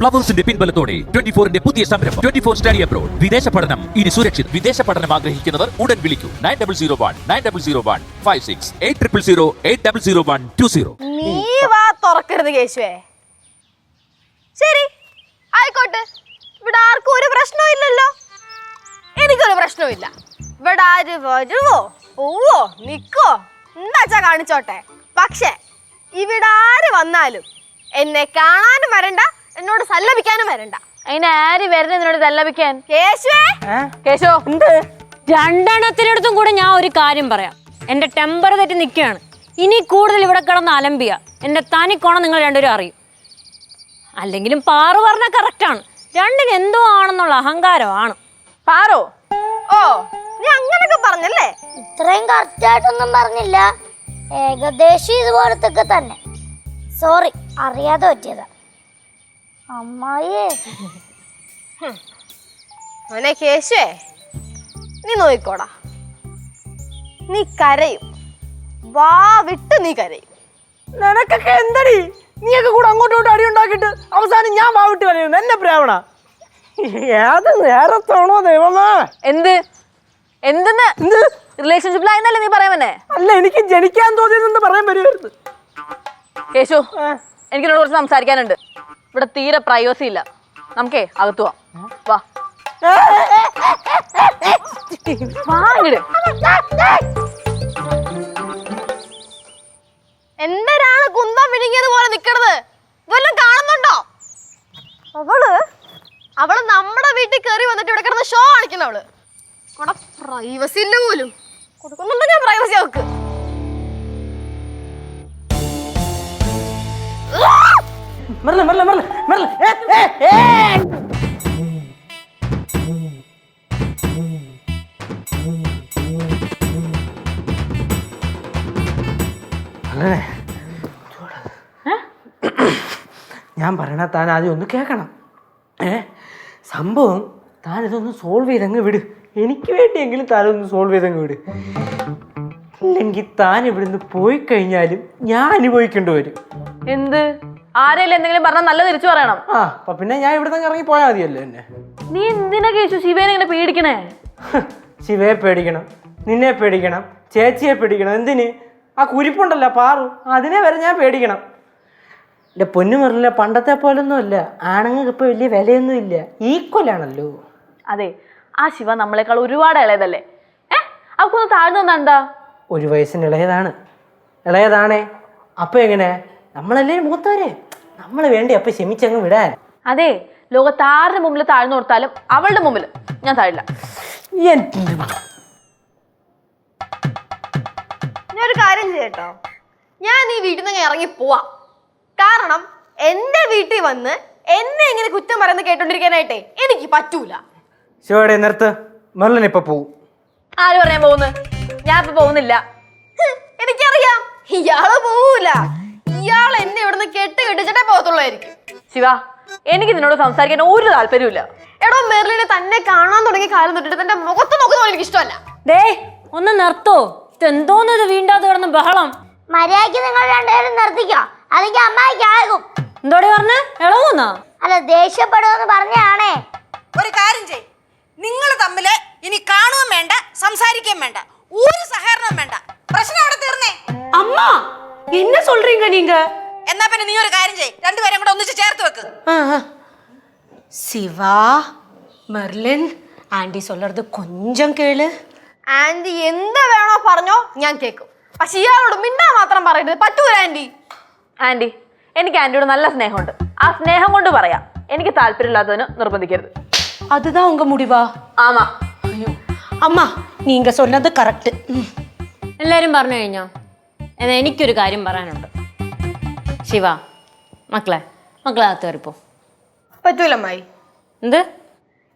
പ്ലവേഴ്സിന്റെ പിൻബലത്തോടെ twenty ഫോറിന്റെ പുതിയ സംരംഭം. Twenty four study abroad. വിദേശ പഠനം. ഇനി സുരക്ഷിത്. വിദേശ പഠനം ആഗ്രഹിക്കുന്നവർ ഉടൻ വിളിക്കൂ. Nine double zero one nine double zero one five six eight triple zero eight double zero one two zero. നീ വാ തുറക്കരുത് കേശുവേ. ശരി ആയിക്കോട്ടെ. ഇവിടെ ആർക്കും ഒരു പ്രശ്നവും ഇല്ലല്ലോ. എനിക്കൊരു പ്രശ്നവും ഇല്ല. ഇവിടെ ആര് വരുവോ? പോവോ? നിക്കോ? എന്താച്ചാ കാണിച്ചോട്ടെ. പക്ഷേ ഇവിടെ ആര് വന്നാലും എന്നെ കാണാനും വരണ്ട. എന്നോട് സല്ലപിക്കാനും വരണ്ട. അതിന് ആര് വരുന്നത് എന്നോട് സല്ലപിക്കാൻ? കേശുവേ? കേശോ. രണ്ടെണ്ണത്തിനടുത്തും കൂടെ ഞാൻ ഒരു കാര്യം പറയാം. എന്റെ ടെമ്പർ തെറ്റി നിൽക്കുകയാണ്. ഇനി കൂടുതൽ ഇവിടെ കിടന്ന് അലമ്പിയ. എന്റെ തനിക്കോണം കോണം നിങ്ങൾ രണ്ടുപേരും അറിയും. അല്ലെങ്കിലും പാറു പറഞ്ഞ കറക്റ്റാണ് രണ്ടിന് എന്തോ ആണെന്നുള്ള അഹങ്കാരമാണ് പാറോ? ഓ നീ അങ്ങനൊക്കെ പറഞ്ഞല്ലേ? ഇത്രയും കറക്റ്റായിട്ടൊന്നും പറഞ്ഞില്ല. ഏകദേശം ഇതുപോലത്തൊക്കെ തന്നെ. സോറി അറിയാതെ പറ്റിയതാ. അമ്മായിയേ. മോനെ കേശുവേ നീ നോയിക്കോടാ. നീ കരയും. വാ വിട്ട് നീ കരയും. നിനക്കൊക്കെ എന്തടി? നീയൊക്കെ കൂടെ അങ്ങോട്ടും ഇങ്ങോട്ടും അടി ഉണ്ടാക്കിയിട്ട് അവസാനം ഞാൻ വാവിട്ട് കരയും എന്നെ പ്രാവണ. ഏത് നേരത്താണോ ദൈവമേ? എന്ത്? എന്തെന്ന്? എന്ത്? റിലേഷൻഷിപ്പിലായിരുന്നല്ലേ നീ പറയാൻ അല്ല എനിക്ക് ജനിക്കാൻ തോന്നിയതെന്ന് പറയാൻ വരുമായിരുന്നു കേശു എനിക്ക് നിന്നോട് കുറച്ച് സംസാരിക്കാനുണ്ട്. ഇവിടെ തീരെ പ്രൈവസി ഇല്ല. നമുക്കേ അകത്തു വാ. എന്തിനാണ് കുന്തം വിഴുങ്ങിയത് പോലെ നിക്കണത്? വല്ലതും കാണുന്നുണ്ടോ? അവൾ അവൾ നമ്മുടെ വീട്ടിൽ കയറി വന്നിട്ട് ഇവിടെ കിടന്ന് ഷോ കാണിക്കുന്ന അവൾ പ്രൈവസി ഇല്ല പോലും. കൊടുക്കുന്നുണ്ടോ ഞാൻ പ്രൈവസി അവക്ക് മെല്ലെ ഏ, ഏ, ഏ. അങ്ങനെ ഞാൻ പറയണ താൻ ആദ്യം ഒന്ന് കേൾക്കണം ഏ സംഭവം താൻ ഇതൊന്ന് സോൾവ് ചെയ്തങ്ങ് വിട്. എനിക്ക് വേണ്ടിയെങ്കിലും താനൊന്ന് സോൾവ് ചെയ്തങ്ങ് വിട്. ഇല്ലെങ്കിൽ താൻ ഇവിടുന്ന് പോയി കഴിഞ്ഞാലും ഞാൻ അനുഭവിക്കേണ്ടി വരും. എന്ത്? ആരെങ്കിലും എന്തെങ്കിലും പറഞ്ഞാൽ നല്ല തിരിച്ചു പറയണം. ആ അപ്പൊ പിന്നെ ഞാൻ ഇവിടുന്ന് ഇറങ്ങി പോയാൽ മതിയല്ലോ എന്നെ? നീ എന്തിനാ കേശു ശിവേനെ ഇങ്ങനെ പേടിക്കണേ? ശിവയെ പേടിക്കണം നിന്നെ പേടിക്കണം ചേച്ചിയെ പേടിക്കണം എന്തിന്? ആ കുരിപ്പുണ്ടല്ലോ പാറു അതിനെ വരെ ഞാൻ പേടിക്കണം. എന്റെ പൊന്നു പറഞ്ഞില്ല പണ്ടത്തെ പോലൊന്നും അല്ല ആണുങ്ങൾക്ക് ഇപ്പോൾ വലിയ വിലയൊന്നും ഇല്ല ഈക്വലാണല്ലോ അതെ ആ ശിവ നമ്മളെക്കാൾ ഒരുപാട് ഇളയതല്ലേ? ഏ അവക്കൊന്ന് താഴ്ന്നു ഒരു വയസ്സിന് ഇളയതാണ് ഇളയതാണേ അപ്പം എങ്ങനെ? നമ്മളല്ലേ മൂത്തവരെ? നമ്മൾ വേണ്ടി അപ്പൊ ക്ഷമിച്ചങ്ങ് വിടാൻ. അതെ ലോകത്ത് ആരുടെ മുമ്പിൽ താഴ്ന്നു കൊടുത്താലും അവളുടെ മുമ്പിൽ ഞാൻ താഴില്ല. ഞാനൊരു ഞാൻ ഒരു കാര്യം ചെയ്യട്ടോ. ഞാൻ ഈ വീട്ടിൽ നിന്ന് ഇറങ്ങി പോവാ. കാരണം എന്റെ വീട്ടിൽ വന്ന് എന്നെ ഇങ്ങനെ കുറ്റം പറയുന്നത് കേട്ടോണ്ടിരിക്കാനായിട്ടേ എനിക്ക് പറ്റൂല. ശിവടെ നിർത്ത്. മെർലൻ ഇപ്പൊ പോവും. ആര് പറയാൻ പോകുന്നു ഞാൻ ഇപ്പൊ പോകുന്നില്ല എനിക്കറിയാം. ഇയാൾ പോവൂല. കെട്ട് കെട്ടിച്ചിട്ടേ പോകത്തുള്ളായിരിക്കും ശിവ എനിക്ക് നിന്നോട് സംസാരിക്കാൻ ഒരു താല്പര്യമില്ല എടോ മെർലിനെ തന്നെ കാണാൻ തുടങ്ങിയ കാലം തൊട്ടിട്ട് തന്റെ മുഖത്ത് നോക്കുന്നത് എനിക്ക് ഇഷ്ടമല്ല ദേ ഒന്ന് നിർത്തോ ഇതെന്തോന്ന് ഇത് വീണ്ടാതെ കിടന്ന് ബഹളം മര്യാദയ്ക്ക് നിങ്ങൾ രണ്ടുപേരും നിർത്തിക്കോ അല്ലെങ്കിൽ അമ്മായിക്ക് ആകും എന്തോടെ പറഞ്ഞ ഇളവുന്നാ അല്ല ദേഷ്യപ്പെടുമെന്ന് പറഞ്ഞാണേ ഒരു കാര്യം ചെയ് നിങ്ങൾ തമ്മില് ഇനി കാണുകയും വേണ്ട സംസാരിക്കുകയും വേണ്ട ഒരു സഹകരണവും വേണ്ട പ്രശ്നം അവിടെ തീർന്നേ அம்மா என்ன சொல்றீங்க நீங்க എന്നാ പിന്നെ നീ ഒരു കാര്യം ചെയ് രണ്ടുപേരും കൂടെ ഒന്നിച്ച് ചേർത്ത് വെക്ക് சிவா மெர்லின் ஆண்டி சொல்றது கொஞ்சம் கேளு ആന്റി എന്ത് വേണോ പറഞ്ഞോ ഞാൻ കേൾക്കും പക്ഷെ ഇയാളോട് മിണ്ടാ മാത്രം പറയരുത് പറ്റൂല ആന്റി ആന്റി എനിക്ക് ആന്റിയോട് നല്ല സ്നേഹമുണ്ട് ആ സ്നേഹം കൊണ്ട് പറയാം എനിക്ക് താല്പര്യമില്ലാത്തതിന് നിർബന്ധിക്കരുത് அதுதான் உங்க முடிவா ആമാ அம்மா நீங்க சொன்னது கரெக்ட் എല്ലാരും പറഞ്ഞു കഴിഞ്ഞോ എന്നാ എനിക്കൊരു കാര്യം പറയാനുണ്ട് ശിവ മക്കളെ. മക്കളെ അകത്ത് കയറിപ്പോ പറ്റൂല അമ്മായി. എന്ത്?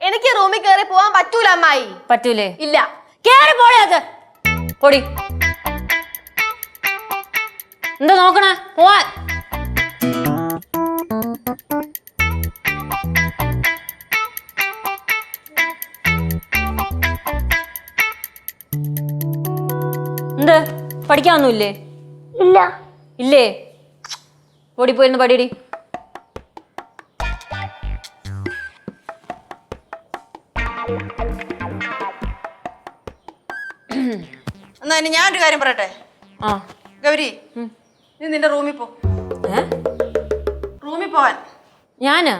എനിക്ക് റൂമിൽ കയറി പോവാൻ പറ്റൂല അമ്മായി. പറ്റൂലേ? ഇല്ല. കേറി പോടി അത്. പൊടി. എന്താ നോക്കണേ? പോവാൻ. എന്ത്? പഠിക്കാനൊന്നുമില്ലേ? ഇല്ല. ഇല്ലേ? ഓടിപ്പോയിരുന്നു പടിയടി. എന്നാ ഇനി ഞാൻ ഒരു കാര്യം പറയട്ടെ? ആ. ഗൗരി നീ നിന്റെ റൂമിൽ പോ. റൂമിൽ പോവാൻ. ഞാനാ?